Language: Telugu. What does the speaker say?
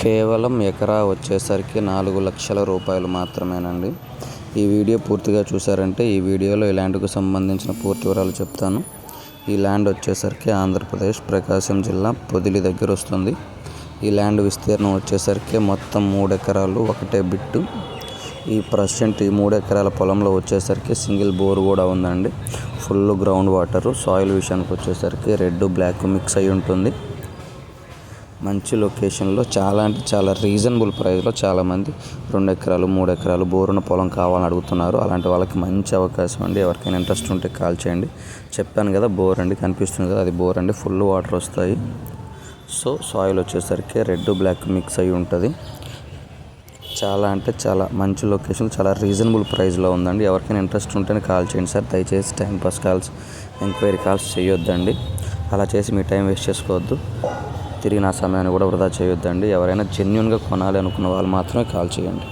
కేవలం ఎకరా వచ్చేసరికి నాలుగు లక్షల రూపాయలు మాత్రమేనండి. ఈ వీడియో పూర్తిగా చూసారంటే ఈ వీడియోలో ఈ ల్యాండ్కు సంబంధించిన పూర్తి వివరాలు చెప్తాను. ఈ ల్యాండ్ వచ్చేసరికి ఆంధ్రప్రదేశ్ ప్రకాశం జిల్లా పొదిలి దగ్గర వస్తుంది. ఈ ల్యాండ్ విస్తీర్ణం వచ్చేసరికి మొత్తం మూడు ఎకరాలు ఒకటే బిట్టు. ఈ ప్రజెంట్ ఈ మూడు ఎకరాల పొలంలో వచ్చేసరికి సింగిల్ బోర్ కూడా ఉందండి. ఫుల్ గ్రౌండ్ వాటరు సాయిల్ విషయానికి వచ్చేసరికి రెడ్ బ్లాక్ మిక్స్ అయి ఉంటుంది మంచి లొకేషన్లో చాలా అంటే చాలా రీజనబుల్ ప్రైస్లో చాలామంది రెండు ఎకరాలు మూడు ఎకరాలు బోరున పొలం కావాలని అడుగుతున్నారు. అలాంటి వాళ్ళకి మంచి అవకాశం అండి. ఎవరికైనా ఇంట్రెస్ట్ ఉంటే కాల్ చేయండి. చెప్పాను కదా బోర్ అండి కనిపిస్తుంది కదా అది బోర్ అండి. ఫుల్ వాటర్ వస్తాయి. సో సాయిల్ వచ్చేసరికి రెడ్ బ్లాక్ మిక్స్ అయి ఉంటుంది. చాలా అంటే చాలా మంచి లొకేషన్ చాలా రీజనబుల్ ప్రైస్లో ఉందండి. ఎవరికైనా ఇంట్రెస్ట్ ఉంటేనే కాల్ చేయండి సార్. దయచేసి time pass calls enquiry calls చేయొద్దండి. అలా చేసి మీ టైం వేస్ట్ చేసుకోవద్దు. తిరిగి నా సమయాన్ని కూడా వృధా చేయొద్దండి. ఎవరైనా జెన్యున్గా కొనాలి అనుకున్న వాళ్ళు మాత్రమే కాల్ చేయండి.